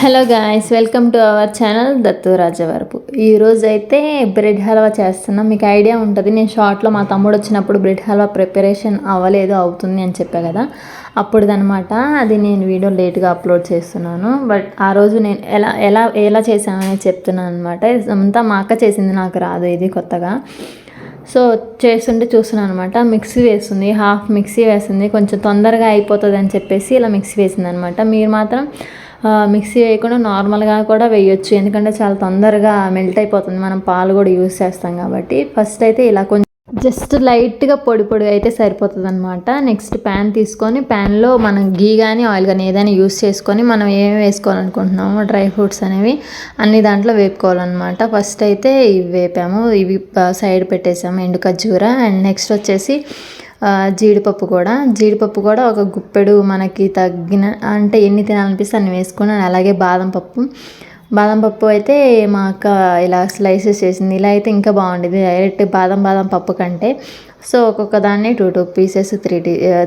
Hello guys welcome to our channel Dattu Rajavarapu. ఈరోజు అయితే bread halwa చేస్తున్నాం. మీకు ఐడియా ఉంటుంది నేను షార్ట్లో మా తమ్ముడు వచ్చినప్పుడు బ్రెడ్ హల్వా ప్రిపరేషన్ అవ్వలేదు అవుతుంది అని చెప్పా కదా. అప్పుడుదనమాట అది నేను వీడియో లేట్గా అప్లోడ్ చేస్తున్నాను. బట్ ఆ రోజు నేను ఎలా ఎలా ఎలా చేశానని చెప్తున్నాను అనమాట అంతా మా అక్క చేసింది నాకు రాదు ఇది కొత్తగా. సో చేస్తుంటే చూస్తున్నాను అనమాట మిక్సీ వేస్తుంది హాఫ్ మిక్సీ వేస్తుంది కొంచెం తొందరగా అయిపోతుంది అని చెప్పేసి ఇలా మిక్సీ వేసింది అనమాట మీరు మాత్రం మిక్సీ వేయకుండా నార్మల్గా కూడా వేయొచ్చు. ఎందుకంటే చాలా తొందరగా మెల్ట్ అయిపోతుంది. మనం పాలు కూడా యూస్ చేస్తాం కాబట్టి. ఫస్ట్ అయితే ఇలా కొంచెం జస్ట్ లైట్గా పొడి పొడి అయితే సరిపోతుంది అనమాట నెక్స్ట్ ప్యాన్ తీసుకొని ప్యాన్లో మనం గీ కానీ ఆయిల్ కానీ ఏదైనా యూస్ చేసుకొని మనం ఏమి వేసుకోవాలనుకుంటున్నామో డ్రై ఫ్రూట్స్ అనేవి అన్ని దాంట్లో వేపుకోవాలన్నమాట. ఫస్ట్ అయితే ఇవి వేపాము. ఇవి సైడ్ పెట్టేసాము ఎండు ఖర్జూర. అండ్ నెక్స్ట్ వచ్చేసి జీడిపప్పు కూడా. జీడిపప్పు కూడా ఒక గుప్పెడు మనకి తగ్గిన అంటే ఎన్ని తినాలనిపిస్తే అన్ని వేసుకున్నాను అలాగే బాదం పప్పు. బాదం పప్పు అయితే మా అక్క ఇలా స్లైసెస్ చేసింది. ఇలా అయితే ఇంకా బాగుండేది. డైరెక్ట్ బాదం బాదం పప్పు కంటే. సో ఒక్కొక్క దాన్ని two two pieces three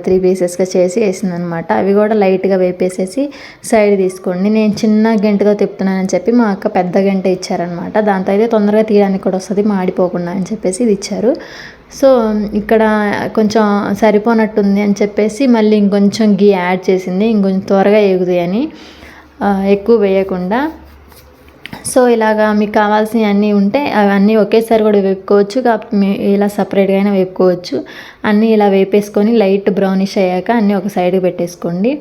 three పీసెస్గా చేసి వేసిందనమాట. అవి కూడా లైట్గా వేపేసేసి సైడ్ తీసుకోండి. నేను చిన్న గంటతో తిప్పుతున్నానని చెప్పి మా అక్క పెద్ద గంట ఇచ్చారనమాట. దాంతో అయితే తొందరగా తీయడానికి కూడా వస్తుంది మాడిపోకుండా అని చెప్పేసి ఇది ఇచ్చారు. సో ఇక్కడ కొంచెం సరిపోనట్టుంది అని చెప్పేసి మళ్ళీ ఇంకొంచెం గీ యాడ్ చేసింది. ఇంకొంచెం త్వరగా ఎగుతాయని అని ఎక్కువ వేయకుండా. సో ఇలాగా మీకు కావాల్సినవి అన్నీ ఉంటే అవన్నీ ఒకేసారి కూడా వేపుకోవచ్చు. కాకపోతే ఇలా సపరేట్గా అయినా వేపుకోవచ్చు. అన్నీ ఇలా వేపేసుకొని లైట్ బ్రౌనిష్ అయ్యాక అన్నీ ఒక సైడ్కి పెట్టేసుకోండి.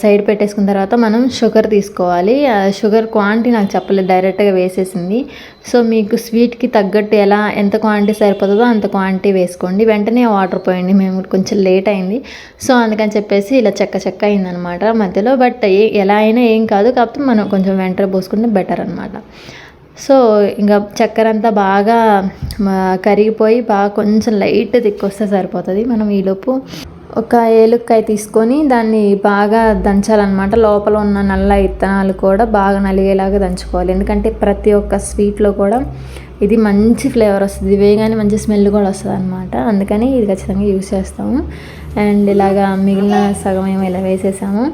సైడ్ పెట్టేసుకున్న తర్వాత మనం షుగర్ తీసుకోవాలి. షుగర్ క్వాంటిటీ నాకు చెప్పలేదు డైరెక్ట్గా వేసేసింది. సో మీకు స్వీట్కి తగ్గట్టు ఎలా ఎంత క్వాంటిటీ సరిపోతుందో అంత క్వాంటిటీ వేసుకోండి. వెంటనే వాటర్ పోయండి మేము కొంచెం లేట్ అయింది. సో అందుకని చెప్పేసి ఇలా చెక్క చెక్క అయిందనమాట మధ్యలో. బట్ ఎలా అయినా ఏం కాదు కాకపోతే మనం కొంచెం వెంటనే పోసుకుంటే బెటర్ అనమాట సో ఇంకా చక్కెర అంతా బాగా కరిగిపోయి బాగా కొంచెం లైట్ తిక్కొస్తే సరిపోతుంది. మనం ఈలోపు ఒక ఏలుక్కాయ తీసుకొని దాన్ని బాగా దంచాలన్నమాట. లోపల ఉన్న నల్ల ఇత్తనాలు కూడా బాగా నలిగేలాగా దంచుకోవాలి. ఎందుకంటే ప్రతి ఒక్క స్వీట్లో కూడా ఇది మంచి ఫ్లేవర్ వస్తుంది. వేగానే మంచి స్మెల్ కూడా వస్తుంది అనమాట అందుకని ఇది ఖచ్చితంగా యూస్ చేస్తాము. అండ్ ఇలాగా మిగిలిన సగం ఏమో ఇలా వేసేసాము.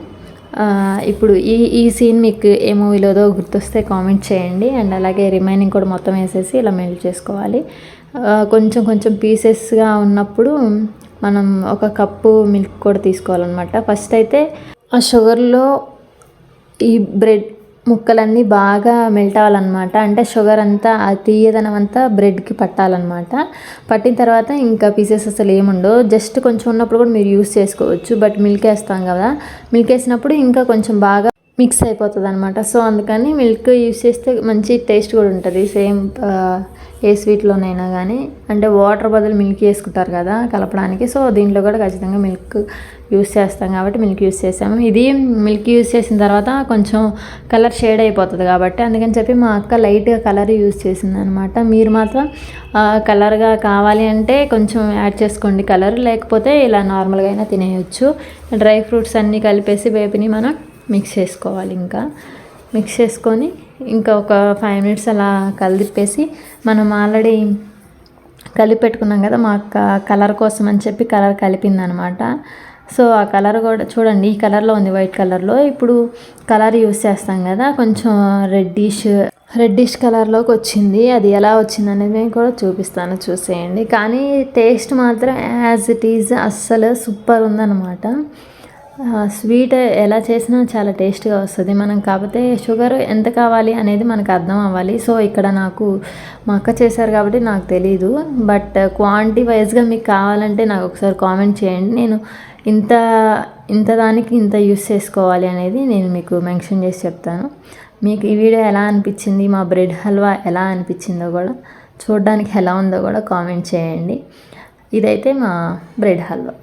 ఇప్పుడు ఈ ఈ సీన్ మీకు ఏ మూవీలోదో గుర్తొస్తే కామెంట్ చేయండి. అండ్ అలాగే రిమైనింగ్ కూడా మొత్తం వేసేసి ఇలా మెల్ట్ చేసుకోవాలి. కొంచెం కొంచెం పీసెస్గా ఉన్నప్పుడు మనం ఒక కప్పు మిల్క్ కూడా తీసుకోవాలన్నమాట. ఫస్ట్ అయితే ఆ షుగర్లో ఈ బ్రెడ్ ముక్కలన్నీ బాగా మెల్ట్ అవ్వాలన్నమాట అంటే షుగర్ అంతా ఆ తీయదనం అంతా బ్రెడ్కి పట్టాలన్నమాట. పట్టిన తర్వాత ఇంకా పీసెస్ అసలు ఏముండవు జస్ట్ కొంచెం ఉన్నప్పుడు కూడా మీరు యూస్ చేసుకోవచ్చు. బట్ మిల్క్ వేస్తాం కదా. మిల్క్ వేసినప్పుడు ఇంకా కొంచెం బాగా మిక్స్ అయిపోతుంది అనమాట సో అందుకని మిల్క్ యూస్ చేస్తే మంచి టేస్ట్ కూడా ఉంటుంది. సేమ్ ఏ స్వీట్లోనైనా కానీ అంటే వాటర్ బదులు మిల్క్ వేసుకుంటారు కదా కలపడానికి. సో దీంట్లో కూడా ఖచ్చితంగా మిల్క్ యూస్ చేస్తాం కాబట్టి మిల్క్ యూస్ చేసాము. ఇది మిల్క్ యూస్ చేసిన తర్వాత కొంచెం కలర్ షేడ్ అయిపోతుంది కాబట్టి అందుకని చెప్పి మా అక్క లైట్గా కలర్ యూస్ చేసింది అనమాట మీరు మాత్రం కలర్గా కావాలి అంటే కొంచెం యాడ్ చేసుకోండి కలర్. లేకపోతే ఇలా నార్మల్గా అయినా తినేయచ్చు. డ్రై ఫ్రూట్స్ అన్నీ కలిపేసి వేపిని మనం మిక్స్ చేసుకోవాలి ఇంకా. మిక్స్ చేసుకొని ఇంకా ఒక ఫైవ్ మినిట్స్ అలా కలిపేసి మనం ఆల్రెడీ కలిపి పెట్టుకున్నాం కదా మా కలర్ కోసం అని చెప్పి కలర్ కలిపిందనమాట. సో ఆ కలర్ కూడా చూడండి ఈ కలర్లో ఉంది వైట్ కలర్లో. ఇప్పుడు కలర్ యూస్ చేస్తాం కదా కొంచెం రెడ్డిష్ రెడ్డిష్ కలర్లోకి వచ్చింది. అది ఎలా వచ్చింది అనేది నేను కూడా చూపిస్తాను చూసేయండి. కానీ టేస్ట్ మాత్రం యాజ్ ఇట్ ఈజ్ అస్సలు సూపర్ ఉందన్నమాట. స్వీట్ ఎలా చేసినా చాలా టేస్ట్గా వస్తుంది. మనం కాకపోతే షుగర్ ఎంత కావాలి అనేది మనకు అర్థం అవ్వాలి. సో ఇక్కడ నాకు మా అక్క చేశారు కాబట్టి నాకు తెలీదు. బట్ క్వాంటిటీ వైజ్గా మీకు కావాలంటే నాకు ఒకసారి కామెంట్ చేయండి. నేను ఇంత ఇంత దానికి ఇంత యూస్ చేసుకోవాలి అనేది నేను మీకు మెన్షన్ చేసి చెప్తాను. మీకు ఈ వీడియో ఎలా అనిపించింది? మా బ్రెడ్ హల్వా ఎలా అనిపించిందో కూడా చూడడానికి ఎలా ఉందో కూడా కామెంట్ చేయండి. ఇదైతే మా బ్రెడ్ హల్వా.